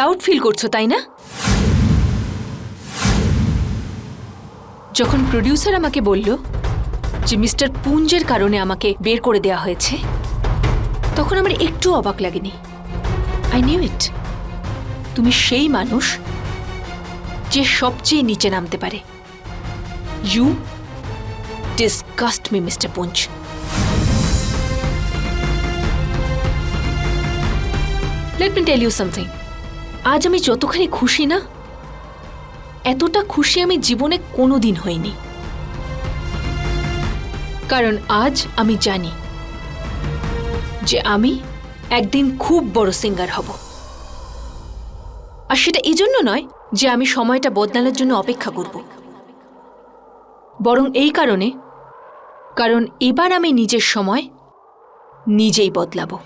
Proud feel করছ, তাই না? যখন প্রডিউসার আমাকে বলল যে মিস্টার পুঞ্জের কারণে আমাকে বের করে দেওয়া হয়েছে, তখন আমার একটু অবাক লাগেনি। আই নিউ ইট তুমি সেই মানুষ যে সবচেয়ে নিচে নামতে পারে। You discussed me mister Punj. Let me tell you something আজ আমি যতখানি খুশি না, এতটা খুশি আমি জীবনে কোনো দিন হইনি। কারণ আজ আমি জানি যে আমি একদিন খুব বড় সিঙ্গার হব। আর সেটা এই জন্য নয় যে আমি সময়টা বদলানোর জন্য অপেক্ষা করব। বরং এই কারণে, কারণ এবার আমি নিজের সময় নিজেই বদলাবো।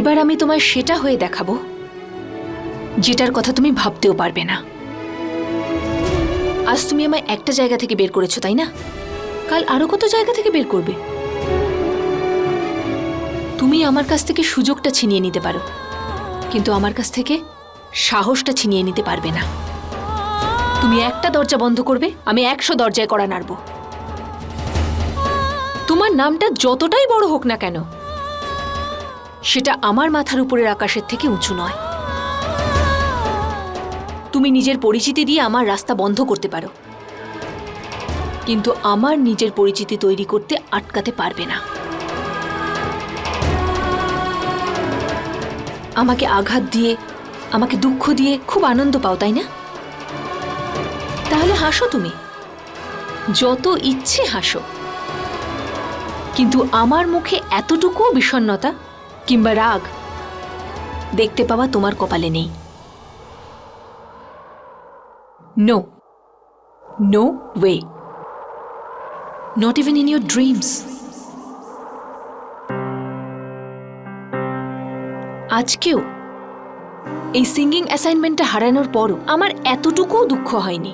এবার আমি তোমায় সেটা হয়ে দেখাবো, যেটার কথা তুমি ভাবতেও পারবে না। আজ তুমি আমায় একটা জায়গা থেকে বের করেছ, তাই না? কাল আরও কত জায়গা থেকে বের করবে? তুমি আমার কাছ থেকে সুযোগটা ছিনিয়ে নিতে পারো, কিন্তু আমার কাছ থেকে সাহসটা ছিনিয়ে নিতে পারবে না। তুমি একটা দরজা বন্ধ করবে, আমি একশো দরজায় করা নাড়ব। তোমার নামটা যতটাই বড় হোক না কেন সেটা আমার মাথার উপরের আকাশের থেকে উঁচু নয়। তুমি নিজের পরিচিতি দিয়ে আমার রাস্তা বন্ধ করতে পারো। কিন্তু আমার নিজের পরিচিতি তৈরি করতে আটকাতে পারবে না। আমাকে আঘাত দিয়ে, আমাকে দুঃখ দিয়ে খুব আনন্দ পাও, তাই না? তাহলে হাসো তুমি। যত ইচ্ছে হাসো। কিন্তু আমার মুখে এতটুকুও বিষণ্ণতা কিংবা রাগ, দেখতে পাওয়া তোমার কপালে নেই। No no way not even in your dreams আজকেও এই সিঙ্গিং অ্যাসাইনমেন্টটা হারানোর পরও আমার এতটুকুও দুঃখ হয়নি।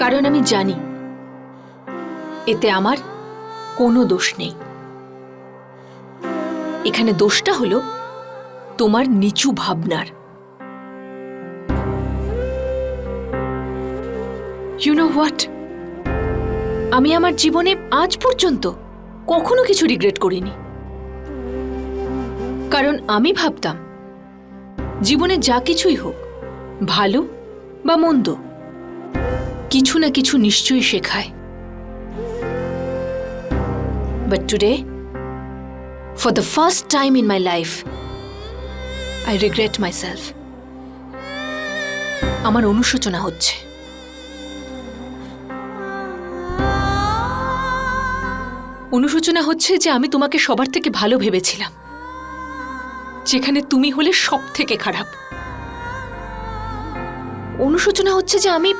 কারণ আমি জানি, এতে আমার কোনো দোষ নেই। এখানে দোষটা হলো তোমার নিচু ভাবনার। ইউ নো হোয়াট আমি আমার জীবনে আজ পর্যন্ত কখনো কিছু রিগ্রেট করিনি। কারণ আমি ভাবতাম, জীবনে যা কিছুই হোক, ভালো বা মন্দ, কিছু না কিছু নিশ্চয়ই শেখায়। But today For the first time in my life, I regret myself. আমার অনুশোচনা হচ্ছে। অনুশোচনা হচ্ছে যে আমি তোমাকে সবার থেকে ভালো ভেবেছিলাম। যেখানে তুমি হলে সব থেকে খারাপ। অনুশোচনা হচ্ছে যে আমি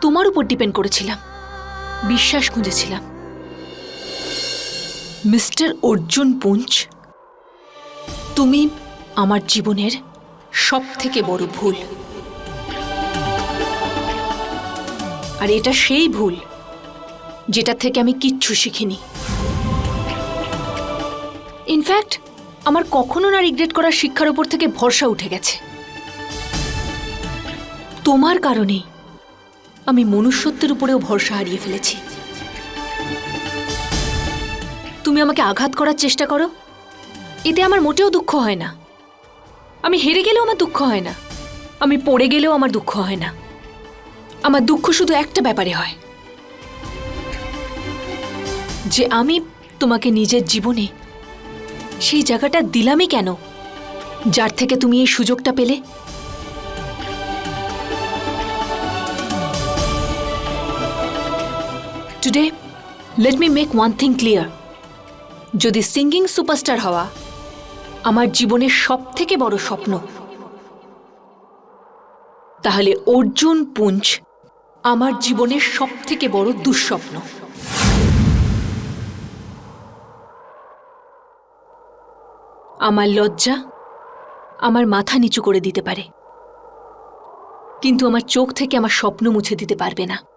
তোমার উপর ডিপেন্ড করেছিলাম। বিশ্বাস খুঁজেছিলাম। মিস্টার অর্জুন পুঞ্চ তুমি আমার জীবনের সব থেকে বড় ভুল। আর এটা সেই ভুল যেটা থেকে আমি কিচ্ছু শিখিনি। ইনফ্যাক্ট আমার কখনো না রিগ্রেট করার শিক্ষার ওপর থেকে ভরসা উঠে গেছে। তোমার কারণেই আমি মনুষ্যত্বের উপরেও ভরসা হারিয়ে ফেলেছি। তুমি আমাকে আঘাত করার চেষ্টা করো? এতে আমার মোটেও দুঃখ হয় না। আমি হেরে গেলেও আমার দুঃখ হয় না। আমি পড়ে গেলেও আমার দুঃখ হয় না। আমার দুঃখ শুধু একটা ব্যাপারে হয়। যে আমি তোমাকে নিজের জীবনে সেই জায়গাটা দিলামই কেন? যার থেকে তুমি এই সুযোগটা পেলে? Today let me make one thing clear যদি সিঙ্গিং সুপারস্টার হওয়া আমার জীবনের সব থেকে বড় স্বপ্ন। তাহলে অর্জুন পুঞ্চ আমার জীবনের সব থেকে বড় দুঃস্বপ্ন। আমার লজ্জা আমার মাথা নিচু করে দিতে পারে। কিন্তু আমার চোখ থেকে আমার স্বপ্ন মুছে দিতে পারবে না।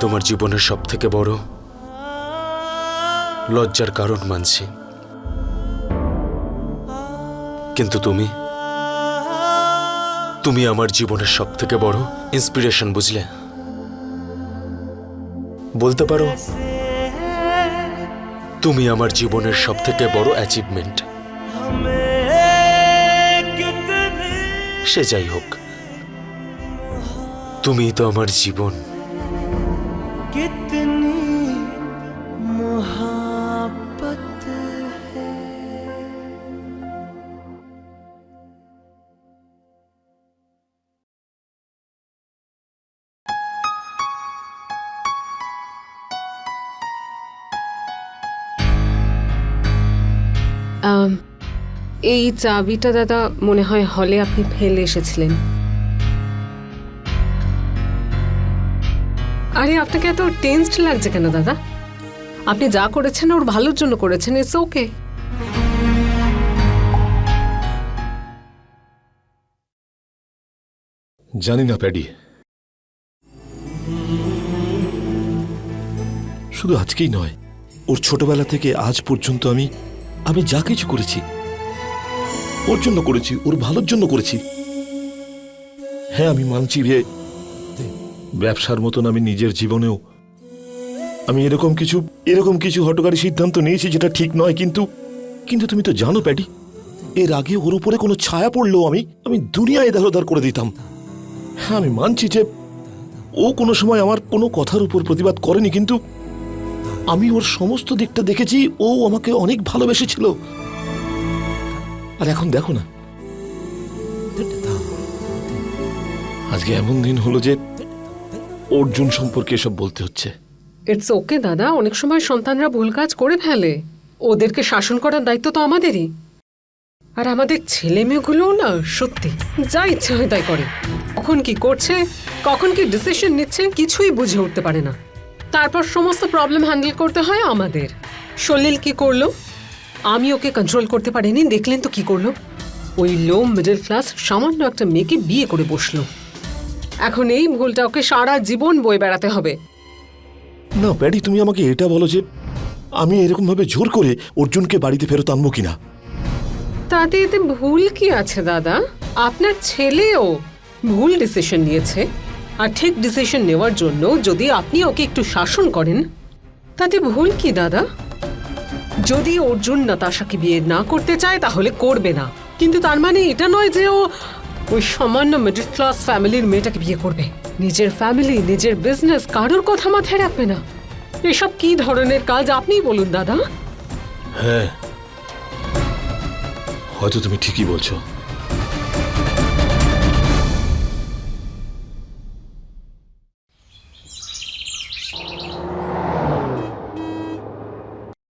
তোমার জীবনের সব থেকে বড় লজ্জার কারণ মানছি। কিন্তু তুমি তুমি আমার জীবনের সব থেকে বড় ইন্সপিরেশন বুঝলে? বলতে পারো, তুমি আমার জীবনের সব থেকে বড় অ্যাচিভমেন্ট সে যাই হোক তুমি তো আমার জীবন। कितनी मोहब्बत है আম, এই চাবিটা দাদা মনে হয় হলে আপনি ফেলে এসেছিলেন আরে, আপনাকে এত টেন্সড লাগছে কেন, দাদা? আপনি যা করেছেন, ওর ভালোর জন্য করেছেন ইটস ওকে জানি না, প্যাডি। শুধু আজকেই নয়, ওর ছোটবেলা থেকে আজ পর্যন্ত আমি আমি যা কিছু করেছি, ওর জন্য করেছি, ওর ভালোর জন্য করেছি। হ্যাঁ আমি মানছি যে ব্যবসার মতন আমি নিজের জীবনেও। আমি এরকম কিছু এরকম কিছু হটকারী সিদ্ধান্ত নিয়েছি যেটা ঠিক নয়, কিন্তু কিন্তু তুমি তো জানো, প্যাডি, এর আগে ওর উপরে কোনো ছায়া পড়লেও আমি আমি দুনিয়ায় এদারোদার করে দিতাম। হ্যাঁ আমি মানছি যে ও কোনো সময় আমার কোনো কথার উপর প্রতিবাদ করেনি, কিন্তু আমি ওর সমস্ত দিকটা দেখেছি, ও আমাকে অনেক ভালোবেসেছিল। আর এখন দেখো না। আজকে এমন দিন হলো যে অর্জুন সম্পর্কে এসব বলতে হচ্ছে। ইটস ওকে দাদা। অনেক সময় সন্তানরা ভুল কাজ করে ফেলে। ওদেরকে শাসন করার দায়িত্ব তো আমাদেরই। আর আমাদের ছেলে মেয়েগুলোও না, সত্যি, যা ইচ্ছে হয় তাই করে। কখন কি করছে, কখন কি ডিসিশন নিচ্ছে, কিছুই বুঝে উঠতে পারে না। তারপর সমস্ত প্রবলেম হ্যান্ডেল করতে হয় আমাদের। সলিল কি করল? আমি ওকে কন্ট্রোল করতে পারিনি, দেখলেন তো কি করল? ওই লো মিডল ক্লাস সামান্য একটা মেয়েকে বিয়ে করে বসল। এখন এই ভুলটা ওকে সারা জীবন বয়ে বেড়াতে হবে। না ব্যাডি তুমি আমাকে এটা বলো যে আমি এরকম ভাবে জোর করে অর্জুনকে বাড়িতে ফেরত আনব কিনা? তাতে এতে ভুল কি আছে দাদা? আপনার ছেলেও ভুল ডিসিশন নিয়েছে। আর ঠিক ডিসিশন নেওয়ার জন্য যদি আপনি ওকে একটু শাসন করেন তাতে ভুল কি দাদা? যদি অর্জুন নাতাশাকে বিয়ে না করতে চায় তাহলে করবে না। কিন্তু তার মানে এটা নয় যে ও ওই সামান্য মিডল ক্লাস ফ্যামিলির মেয়েটাকে বিয়ে করবে। নিজের ফ্যামিলি নিজের বিজনেস কারোর কথা মাথায় রাখবে না। এসব কি ধরনের কাজ আপনিই বলুন দাদা? হ্যাঁ। হয়তো তুমি ঠিকই বলছো।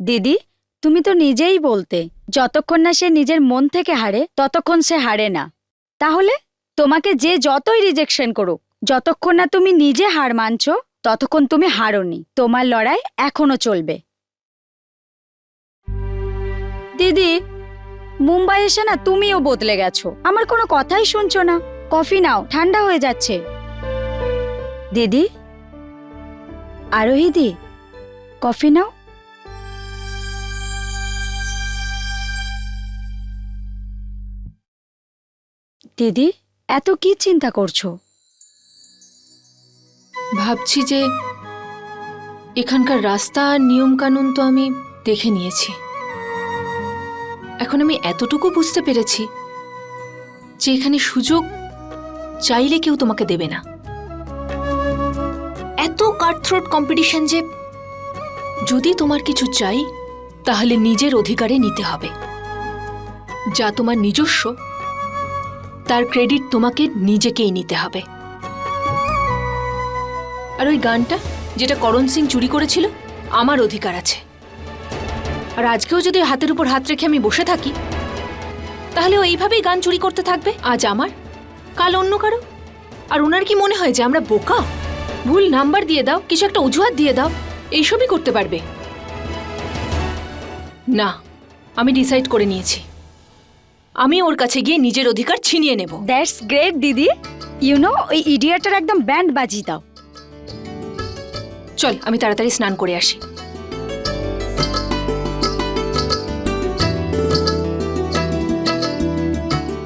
দিদি তুমি তো নিজেই বলতে যতক্ষণ না সে নিজের মন থেকে হারে ততক্ষণ সে হারে না। তাহলে তোমাকে যে যতই রিজেকশন করুক, যতক্ষণ না তুমি নিজে হার মানছো, ততক্ষণ তুমি হারোনি। তোমার লড়াই এখনও চলবে। দিদি, মুম্বাই এসে না তুমিও বদলে গেছো। আমার কোনো কথাই শুনছো না। কফি নাও, ঠান্ডা হয়ে যাচ্ছে। দিদি? আরোহী দি, কফি নাও। দিদি, এত কি চিন্তা করছ? ভাবছি যে এখানকার রাস্তা আর নিয়মকানুন তো আমি দেখে নিয়েছি। এখন আমি এতটুকু বুঝতে পেরেছি যে এখানে সুযোগ চাইলে কেউ তোমাকে দেবে না। এত কাটথ্রোট কম্পিটিশন যে যদি তোমার কিছু চাই, তাহলে নিজের অধিকারে নিতে হবে। যা তোমার নিজস্ব তার ক্রেডিট তোমাকে নিজেকেই নিতে হবে। আর ওই গানটা, যেটা করণ সিং চুরি করেছিল, আমার অধিকার আছে। আর আজকেও যদি হাতের উপর হাত রেখে আমি বসে থাকি, তাহলে এইভাবেই গান চুরি করতে থাকবে? আজ আমার? কাল অন্য কারও? আর ওনার কি মনে হয় যে আমরা বোকা? ভুল নাম্বার দিয়ে দাও, কিছু একটা অজুহাত দিয়ে দাও, এইসবই করতে পারবে। না, আমি ডিসাইড করে নিয়েছি। আমি ওর কাছে গিয়ে নিজের অধিকার ছিনিয়ে নেব। দ্যাটস গ্রেট দিদি। ইউ নো ওই ইডিয়াটার একদম ব্যান্ড বাজিয়ে দাও। চল আমি তাড়াতাড়ি স্নান করে আসি।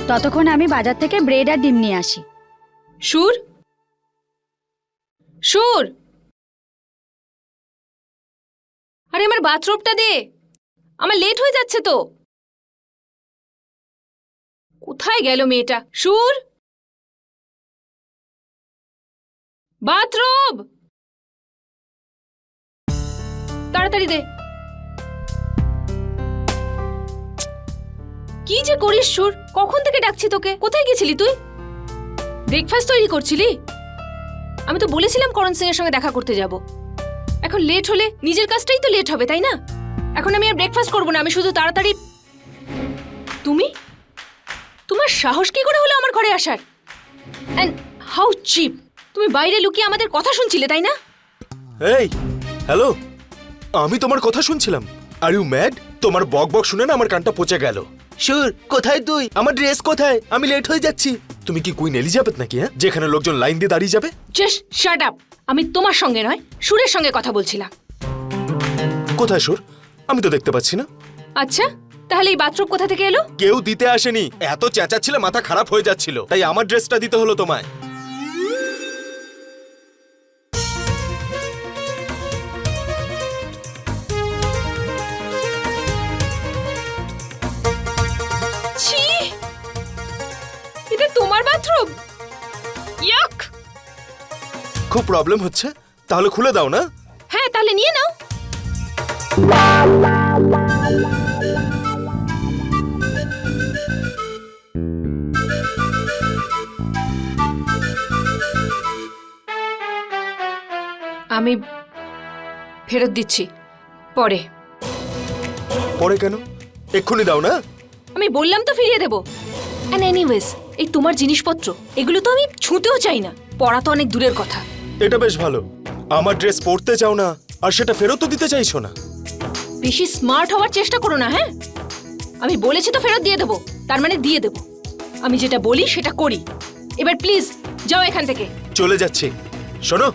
ততক্ষণ আমি বাজার থেকে ব্রেড আর ডিম নিয়ে আসি। সুর? সুর? আরে আমার বাথরুমটা দে। আমার লেট হয়ে যাচ্ছে তো। কোথায় গেল মেয়েটা? সুর? বাথরোব তাড়াতাড়ি দে। কি যে করিস, সুর? কখন থেকে ডাকছি তোকে? কোথায় গেছিলি তুই? ব্রেকফাস্ট তৈরি করছিলি? আমি তো বলেছিলাম করণ সিং এর সঙ্গে দেখা করতে যাব। এখন লেট হলে নিজের কাজটাই তো লেট হবে, তাই না? এখন আমি আর ব্রেকফাস্ট করব না, আমি শুধু তাড়াতাড়ি তুমি? তোমার সাহস কি করে হলো আমার ঘরে আসার? অ্যান্ড হাউ চিপ তুমি বাইরে লুকিয়ে আমাদের কথা শুনছিলে তাই না? এই হ্যালো আমি তোমার কথা শুনছিলাম। আর ইউ ম্যাড তোমার বক বক শুনে না আমার কানটা পচে গেল। সুর কোথায় তুই? আমার ড্রেস কোথায়? আমি লেট হয়ে যাচ্ছি। তুমি কি কুইন এলিজাবেথ নাকি হ্যাঁ? যেখানে লোকজন লাইন দিয়ে দাঁড়িয়ে যাবে? জাস্ট শাট আপ আমি তোমার সঙ্গে নয় সুরের সঙ্গে কথা বলছিলাম। কোথায় সুর? আমি তো দেখতে পাচ্ছি না। আচ্ছা তাহলে এই বাথরুম কোথা থেকে এলো? কেউ দিতে আসেনি। এত চেঁচাচ্ছিলে মাথা খারাপ হয়ে যাচ্ছিল। তাই আমার ড্রেসটা দিতে হলো তোমায়। ছি! এটা তোমার বাথরুম? ইয়াক! খুব প্রবলেম হচ্ছে। তাহলে খুলে দাও না। হ্যাঁ তাহলে নিয়ে নাও। আমি ফেরত দিচ্ছি। পরে। পরে কেন? এক্ষুনি দাও না? আমি বললাম তো ফিরিয়ে দেবো। অ্যান্ড এনিওয়েজ এই তোমার জিনিসপত্র এগুলো তো আমি ছুঁতেও চাই না। পড়া তো অনেক দূরের কথা। এটা বেশ ভালো। আমার ড্রেস পরতে চাও না আর সেটা ফেরতও দিতে চাইছো না। বেশি স্মার্ট হওয়ার চেষ্টা করো না হ্যাঁ? আমি বলেছি তো ফেরত দিয়ে দেবো তার মানে দিয়ে দেবো। আমি যেটা বলি সেটা করি। এবার প্লিজ যাও এখান থেকে। চলে যাচ্ছি। শোনো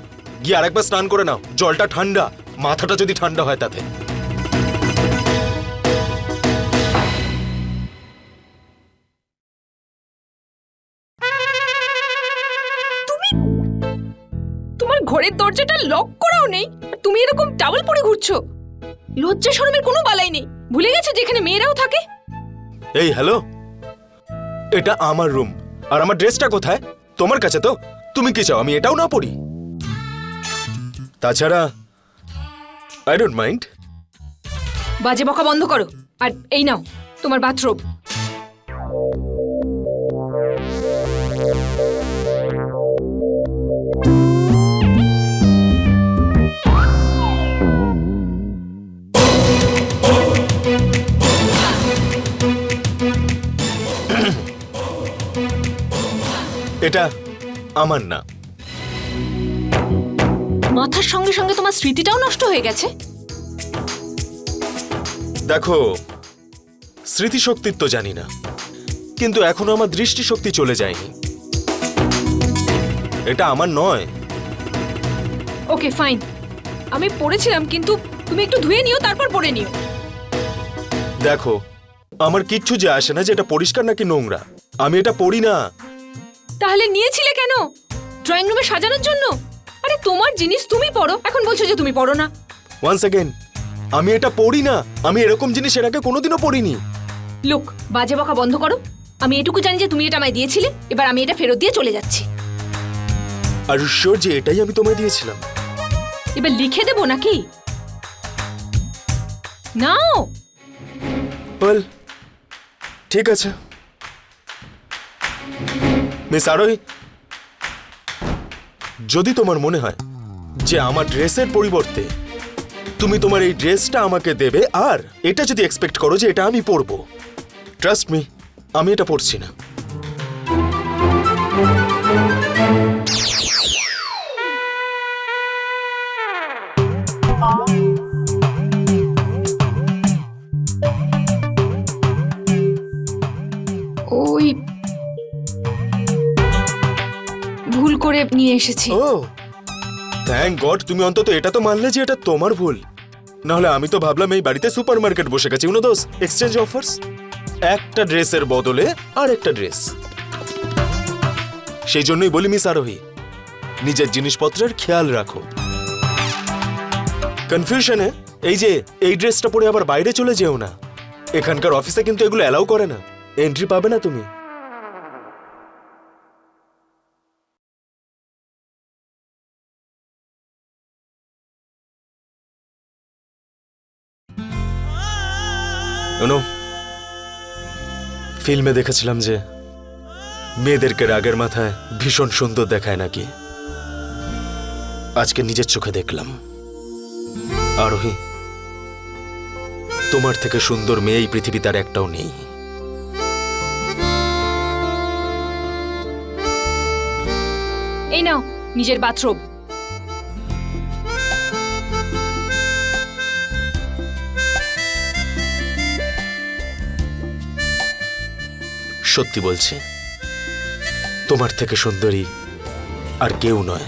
গিয়ে আরেকবার স্নান করে নাও। জলটা ঠান্ডা মাথাটা যদি ঠান্ডা হয় তাতে। তোমার ঘরের দরজাটা লক করাও নেই আর তুমি এরকম টাওয়াল পরে ঘুরছো। লজ্জা শরমের কোনো বালাই নেই। ভুলে গেছো যেখানে মেয়েরাও থাকে? এই হ্যালো এটা আমার রুম আর আমার ড্রেসটা কোথায়? তোমার কাছে তো? তুমি কি চাও আমি এটাও না পরি? তাছাড়া আই ডোন্ট মাইন্ড বাজে বকা বন্ধ করো। আর এই নাও তোমার বাথরুম। এটা আমার না। মাথার সঙ্গে সঙ্গে তোমার স্মৃতিটাও নষ্ট হয়ে গেছে? দেখো স্মৃতিশক্তির তো জানি না কিন্তু এখনও আমার দৃষ্টিশক্তি চলে যায়নি। এটা আমার নয়। ওকে ফাইন আমি পড়েছিলাম কিন্তু তুমি একটু ধুয়ে নিও তারপর পরে নিও। দেখো আমার কিচ্ছু যে আসে না যে এটা পরিষ্কার নাকি নোংরা। আমি এটা পড়ি না। তাহলে নিয়েছিলে কেন? ড্রয়িং রুমে সাজানোর জন্য? আরে তোমার জিনিস তুমি পড়ো। এখন বলছো যে তুমি পড়ো না। ওয়ান্স অ্যাগেন আমি এটা পড়ি না। আমি এরকম জিনিস এর আগে কোনোদিনও পড়িনি। লোক বাজে বকা বন্ধ করো। আমি এটুকু জানি যে তুমি এটা আমায় দিয়েছিলে। এবার আমি এটা ফেরত দিয়ে চলে যাচ্ছি। আর শিওর যে এটাই আমি তোমায় দিয়েছিলাম? এবার লিখে দেবো নাকি? নাও! ওয়েল ঠিক আছে। মিস আরোহী যদি তোমার মনে হয় যে আমার ড্রেসের পরিবর্তে তুমি তোমার এই ড্রেসটা আমাকে দেবে, আর এটা যদি এক্সপেক্ট করো যে এটা আমি পরবো। ট্রাস্ট মি আমি এটা পরছি না। করে নিয়ে এসেছি। ও থ্যাংক গড তুমি অন্তত এটা তো মানলে যে এটা তোমার ভুল। নাহলে আমি তো ভাবলাম এই বাড়িতে সুপার মার্কেট বসে গেছে উনো দোস এক্সচেঞ্জ অফার্স একটা ড্রেসের বদলে আর একটা ড্রেস। সেই জন্যই বলি, মিস আরোহী, নিজের জিনিসপত্রের খেয়াল রাখো। কনফিউশনে এই যে এই ড্রেসটা পরে আবার বাইরে চলে যেও না। এখানকার অফিসে কিন্তু এগুলো অ্যালাউ করে না। এন্ট্রি পাবে না তুমি। শোনো ফিল্মে দেখেছিলাম যে মেয়েদেরকে রাগের মাথায় ভীষণ সুন্দর দেখায় নাকি। আজকে নিজের চোখে দেখলাম। আরোহী, তোমার থেকে সুন্দর মেয়ে এই পৃথিবীতে আর একটাও নেই। এই নাও, নিজের বাথরুম। সত্যি বলছি, তোমার থেকে সুন্দরী আর কেউ নয়।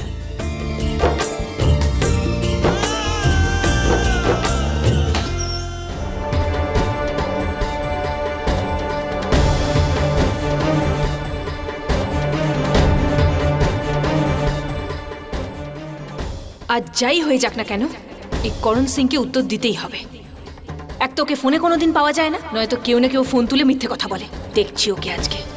আর যাই হয়ে যাক না কেন, এই করণ সিংকে উত্তর দিতেই হবে। এক তো ওকে ফোনে কোনোদিন পাওয়া যায় না, নয়তো কেউ না কেউ ফোন তুলে মিথ্যে কথা বলে। দেখছি ওকে আজকে।